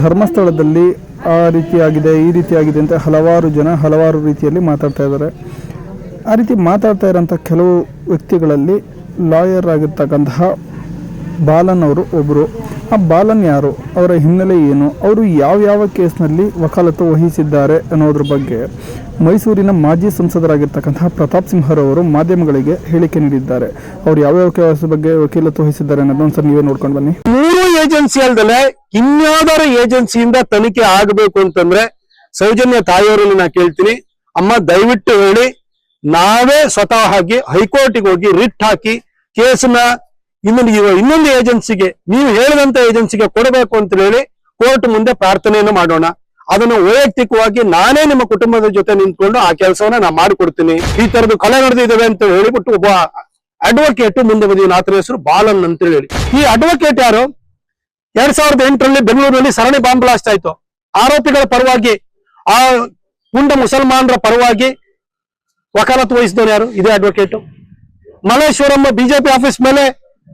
ಧರ್ಮಸ್ಥಳದಲ್ಲಿ ಆ ರೀತಿಯಾಗಿದೆ, ಈ ರೀತಿಯಾಗಿದೆ ಅಂತ ಹಲವಾರು ಜನ ಹಲವಾರು ರೀತಿಯಲ್ಲಿ ಮಾತಾಡ್ತಾ ಇದ್ದಾರೆ. ಆ ರೀತಿ ಮಾತಾಡ್ತಾ ಇರೋಂಥ ಕೆಲವು ವ್ಯಕ್ತಿಗಳಲ್ಲಿ ಲಾಯರ್ ಆಗಿರ್ತಕ್ಕಂತಹ ಬಾಲನ್ ಅವರು ಒಬ್ಬರು ಆ ಬಾಲನ್ ಯಾರು? ಅವರ ಹಿನ್ನೆಲೆ ಏನು? ಅವರು ಯಾವ ಯಾವ ಕೇಸ್ನಲ್ಲಿ ವಕಾಲತ್ತು ವಹಿಸಿದ್ದಾರೆ ಅನ್ನೋದ್ರ ಬಗ್ಗೆ ಮೈಸೂರಿನ ಮಾಜಿ ಸಂಸದರಾಗಿರ್ತಕ್ಕಂತಹ ಪ್ರತಾಪ್ ಸಿಂಹರವರು ಮಾಧ್ಯಮಗಳಿಗೆ ಹೇಳಿಕೆ ನೀಡಿದ್ದಾರೆ. ಅವರು ಯಾವ್ಯಾವ ಕೇಸ್ ಬಗ್ಗೆ ವಕೀಲತ್ತು ವಹಿಸಿದ್ದಾರೆ ಅನ್ನೋದನ್ನ ಸರ್ ನೀವೇ ನೋಡ್ಕೊಂಡು ಬನ್ನಿ. ಏಜೆನ್ಸಿ ಅಲ್ದಲೆ ಇನ್ಯಾವ್ದಾರ ಏಜೆನ್ಸಿಯಿಂದ ತನಿಖೆ ಆಗಬೇಕು ಅಂತಂದ್ರೆ ಸೌಜನ್ಯ ತಾಯಿಯವರಲ್ಲಿ ನಾ ಕೇಳ್ತೀನಿ. ಅಮ್ಮ, ದಯವಿಟ್ಟು ಹೇಳಿ. ನಾವೇ ಸ್ವತಃ ಹೈಕೋರ್ಟ್ ಹೈಕೋರ್ಟಿಗೆ ಹೋಗಿ ರಿಟ್ ಹಾಕಿ ಕೇಸನ್ನ ಇನ್ನೊಂದು ಇನ್ನೊಂದು ಏಜೆನ್ಸಿಗೆ, ನೀವು ಹೇಳಿದಂತ ಏಜೆನ್ಸಿಗೆ ಕೊಡಬೇಕು ಅಂತ ಹೇಳಿ ಕೋರ್ಟ್ ಮುಂದೆ ಪ್ರಾರ್ಥನೆಯನ್ನು ಮಾಡೋಣ. ಅದನ್ನು ವೈಯಕ್ತಿಕವಾಗಿ ನಾನೇ ನಿಮ್ಮ ಕುಟುಂಬದ ಜೊತೆ ನಿಂತ್ಕೊಂಡು ಆ ಕೆಲಸವನ್ನ ನಾ ಮಾಡಿಕೊಡ್ತೀನಿ. ಈ ತರದ್ದು ಕೊಲೆ ನಡೆದಿದ್ದಾವೆ ಅಂತ ಹೇಳಿಬಿಟ್ಟು ಒಬ್ಬ ಅಡ್ವೊಕೇಟ್ ಮುಂದೆ ಬಂದಿದ್ದಾನೆ. ಆತನ ಹೆಸರು ಬಾಲನ್ ಅಂತ ಹೇಳಿ. ಈ ಅಡ್ವೊಕೇಟ್ ಯಾರು? ಎರಡ್ ಸಾವಿರದ ಎಂಟರಲ್ಲಿ ಬೆಂಗಳೂರಿನಲ್ಲಿ ಸರಣಿ ಬಾಂಬ್ ಬ್ಲಾಸ್ಟ್ ಆಯ್ತು. ಆರೋಪಿಗಳ ಪರವಾಗಿ, ಆ ಗುಂಡ ಮುಸಲ್ಮಾನರ ಪರವಾಗಿ ವಕಾಲತ್ತು ವಹಿಸಿದವರು ಯಾರು? ಇದೇ ಅಡ್ವೊಕೇಟ್ ಮಲ್ಲೇಶ್ವರಂ ಬಿಜೆಪಿ ಆಫೀಸ್ ಮೇಲೆ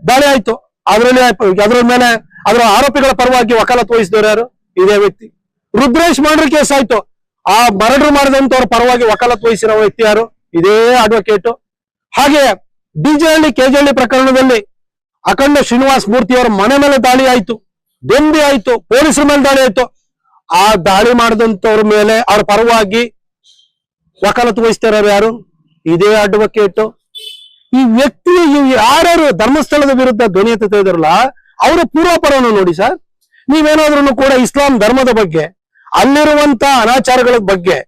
ದಾಳಿ ಆಯ್ತು. ಅದರಲ್ಲಿ ಅದರ ಮೇಲೆ ಅದರ ಆರೋಪಿಗಳ ಪರವಾಗಿ ವಕಾಲತ್ತು ವಹಿಸಿದವರು ಯಾರು? ಇದೇ ವ್ಯಕ್ತಿ. ರುದ್ರೇಶ್ ಮರ್ಡರ್ ಕೇಸ್ ಆಯ್ತು. ಆ ಮರಡರ್ ಮಾಡಿದಂತವ್ರ ಪರವಾಗಿ ವಕಾಲತ್ತು ವಹಿಸಿರೋ ವ್ಯಕ್ತಿ ಯಾರು? ಇದೇ ಅಡ್ವೊಕೇಟ್ ಹಾಗೆ ಡಿಜೆಹಳ್ಳಿ ಕೆಜೆಹಳ್ಳಿ ಪ್ರಕರಣದಲ್ಲಿ ಅಖಂಡ ಶ್ರೀನಿವಾಸ್ ಮೂರ್ತಿ ಅವರ ಮನೆ ಮೇಲೆ ದಾಳಿ ಆಯ್ತು. ದೊಂಬಿ ಆಯ್ತು, ಪೊಲೀಸರ ಮೇಲೆ ದಾಳಿ ಆಯ್ತು. ಆ ದಾಳಿ ಮಾಡಿದಂತವ್ರ ಮೇಲೆ ಅವ್ರ ಪರವಾಗಿ ವಕಾಲತ್ತು ವಹಿಸ್ತಾರ ಯಾರು? ಇದೇ ಅಡ್ವೊಕೇಟ್ ಈ ವ್ಯಕ್ತಿ ಯಾರ್ಯಾರು ಧರ್ಮಸ್ಥಳದ ವಿರುದ್ಧ ಧ್ವನಿ ಎತ್ತುತ್ತಾ ಇದ್ರಲ್ಲ ಅವರ ಪೂರ್ವಾಪರವನ್ನು ನೋಡಿ ಸರ್. ನೀವೇನಾದ್ರೂ ಕೂಡ ಇಸ್ಲಾಂ ಧರ್ಮದ ಬಗ್ಗೆ ಅಲ್ಲಿರುವಂತ ಅನಾಚಾರಗಳ ಬಗ್ಗೆ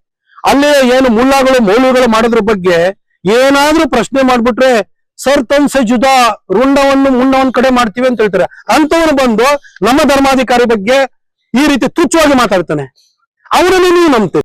ಅಲ್ಲಿ ಏನು ಮುಲ್ಲಾಗಳು ಮೌಲ್ಯಗಳು ಮಾಡೋದ್ರ ಬಗ್ಗೆ ಏನಾದ್ರೂ ಪ್ರಶ್ನೆ ಮಾಡ್ಬಿಟ್ರೆ ಸರ್ ತನ್ ಸೆ ಜುದಾ ರುಂಡವನ್ನು ಮುಂಡ ಒಂದ್ ಕಡೆ ಮಾಡ್ತೀವಿ ಅಂತ ಹೇಳ್ತಾರೆ. ಅಂತವನು ಬಂದು ನಮ್ಮ ಧರ್ಮಾಧಿಕಾರಿ ಬಗ್ಗೆ ಈ ರೀತಿ ತುಚ್ಛವಾಗಿ ಮಾತಾಡ್ತಾನೆ. ಅವರನ್ನು ನೀವು ನಂಬ್ತೀರಿ.